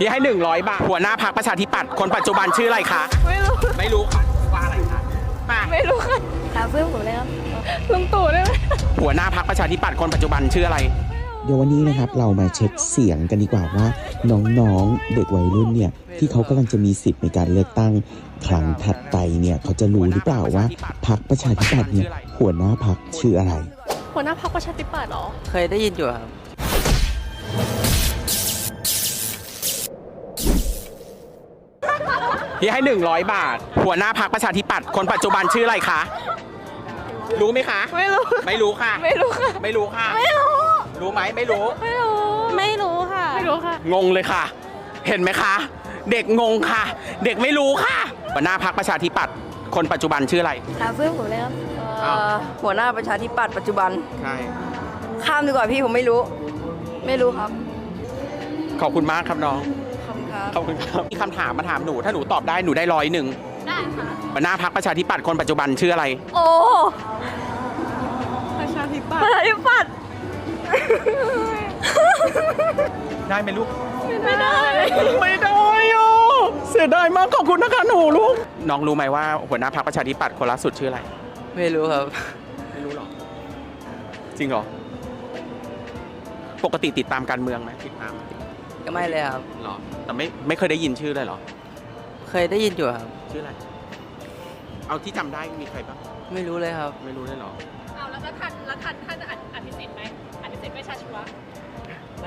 พี่ให้ 100 บาท หัวหน้าพักประชาธิปัตย์คนปัจจุบันชื่ออะไรคะ ไม่รู้ ไม่รู้ค่ะว่าอะไรคะมาไม่รู้ค่ะถามเพื่อนผมเลยครับลุงตู่ได้ไหมหัวหน้าพักประชาธิปัตย์คนปัจจุบันชื่ออะไร เดี๋ยววันนี้นะครับเรามาเช็คเสียงกันดีกว่าว่า น้องๆเด็กวัยรุ่นเนี่ยที่เขากำลังจะมีสิทธิ์ในการเลือกตั้งครั้งถัดไปเนี่ยเขาจะรู้หรือเปล่าว่าพรรคประชาธิปัตย์เนี่ยหัวหน้าพรรคชื่ออะไร หัวหน้าพรรคประชาธิปัตย์เหรอ เคยได้ยินอยู่ครับ พี่ให้ 100 บาท หัวหน้าพักประชาธิปัตย์คนปัจจุบันชื่ออะไรคะ รู้ไหมคะ ไม่รู้ ไม่รู้ค่ะ ไม่รู้ค่ะ ไม่รู้ค่ะ ไม่รู้ รู้ไหมไม่รู้ ไม่รู้ ไม่รู้ค่ะ ไม่รู้ค่ะ งงเลยค่ะ เห็นไหมคะ เด็กงงค่ะ เด็กไม่รู้ค่ะ หัวหน้าพักประชาธิปัตย์คนปัจจุบันชื่ออะไรถามเพื่อนผมเลยครับเอ่อหัวหน้าประชาธิปัตย์ปัจจุบัน ใช่ ข้ามดีกว่าพี่ผมไม่รู้ ไม่รู้ครับ ขอบคุณมากครับน้องขอบ คุณครับขอบคุณครับมีคำถามมาถามหนู ถ้าหนูตอบได้หนูได้ร้อยหนึ่งได้ค่ะหัวหน้าพักประชาธิปัตย์คนปัจจุบันชื่ออะไร โอ้ประชาธิปัตปย์ระชาธิปัตย์ได้ไหมลูก ไม่ได้ ไม่ได้อะเสียดายมากขอบคุณนะคะหนูลูก น้องรู้ไหมว่าหัวหน้าพักประชาธิปัตย์คนล่าสุดชื่ออะไร ไม่รู้ครับ ไม่รู้หรอจริงเหรอ ปกติติดตามการเมืองไหมติดตามก็ ไม่เลยครับ หรอ แต่ไม่ไม่เคยได้ยินชื่อเลยเหรอ เคยได้ยินอยู่ครับ ชื่ออะไร เอาที่จำได้มีใครบ้าง ไม่รู้เลยครับ ไม่รู้เลยเหรอ เอาแล้วก็ทันแล้วทันท่านอภิสิทธิ์ไหมอภิสิทธิ์ไม่ชาชัวร์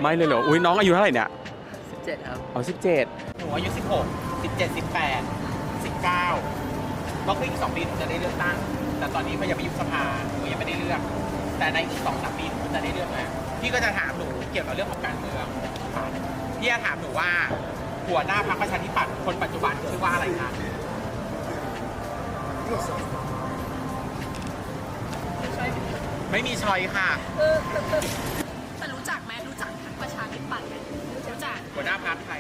ไม่เลยเหรอ อุ้ยน้องอายุเท่าไหร่เนี่ย17 ครับ อ๋อสิบเจ็ดหนูอายุสิบหกสิบเจ็ดสิบแปดสิบเก้าก็คืออีกสองปีหนูจะได้เลือกตั้ง แต่ตอนนี้พยายามไปยุบสภาหนูยังไม่ได้เลือก แต่ในอีกสองสามปีหนูจะได้เลือกแล้ว พี่ก็จะถามหนูเกี่ยวกับเรื่องของการเมืองค่ะพี่จะถามหนูว่าหัวหน้าพรรคประชาธิปัตย์คนปัจจุบันชื่อว่าอะไรคะไม่มีชอยค่ะ แต่รู้จักไหมรู้จักพรรคประชาธิปัตย์ไหมรู้จักหัวหน้าพรรคใคร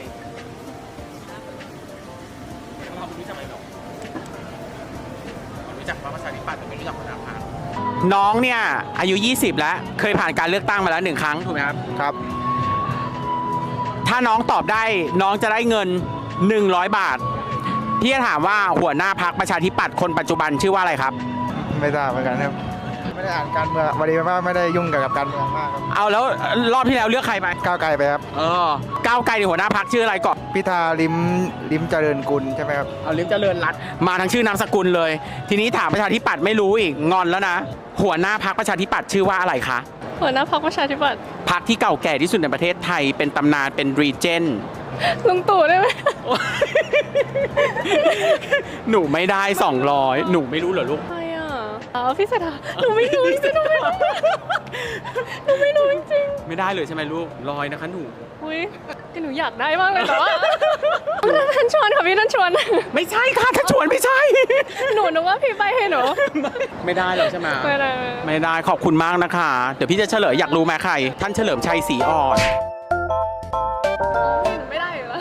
เรารู้จักไหมหรอรู้จักพรรคประชาธิปัตย์แต่ไม่รู้จักหัวหน้าพรรค น้องเนี่ยอายุ 20 แล้ว เคยผ่านการเลือกตั้งมาแล้วหนึ่งครั้งถูกไหมครับ ครับ ถ้าน้องตอบได้น้องจะได้เงิน 100 บาท พี่จะถามว่าหัวหน้าพักประชาธิปัตย์คนปัจจุบันชื่อว่าอะไรครับ ไม่ทราบเหมือนกันครับ ไม่ได้อ่านการเมืองวันนี้ว่าไม่ได้ยุ่งเกี่ยวกับการเมืองมากครับเอาแล้วรอบที่แล้วเลือกใครไปก้าวไกลไปครับ เออก้าวไกลในหัวหน้าพักชื่ออะไรก่อนพิธาลิมลิมเจริญกุลใช่ไหมครับ เอาลิมเจริญรัตน์มาทั้งชื่อนามสกุลเลย ทีนี้ถามประชาธิปัตย์ไม่รู้อีกงอนแล้วนะ หัวหน้าพักประชาธิปัตย์ชื่อว่าอะไรคะหัวหน้าพรรคประชาธิปัตย์พักที่เก่าแก่ที่สุดในประเทศไทยเป็นตำนานเป็นรีเจนลุงตู่ได้ไหมหนูไม่ได้ 200 หนูไม่รู้เหรอลูกใครอะอ๋อพี่เศรษฐาหนูไม่รู้จริงๆหนูไม่รู้หนูไม่รู้จริงไม่ได้เลยใช่ไหมลูกลอยนะคะหนูๆอุ้ยคือหนูอยากได้มากเลยแต่ว่า ท่านชวนค่ะพี่ท่านชวน ไม่ใช่ค่ะถ้าชวนไม่ใช่ หนูนึกว่าพี่ไปให้หนู ไม่ได้หรอกใช่ไหมไม่ได้ ไม่ได้ขอบคุณมากนะคะ เดี๋ยวพี่จะเฉลยอยากรู้ไหมใคร ท่านเฉลิมชัยศรีอ่อนหนูไม่ได้อยู่แล้ว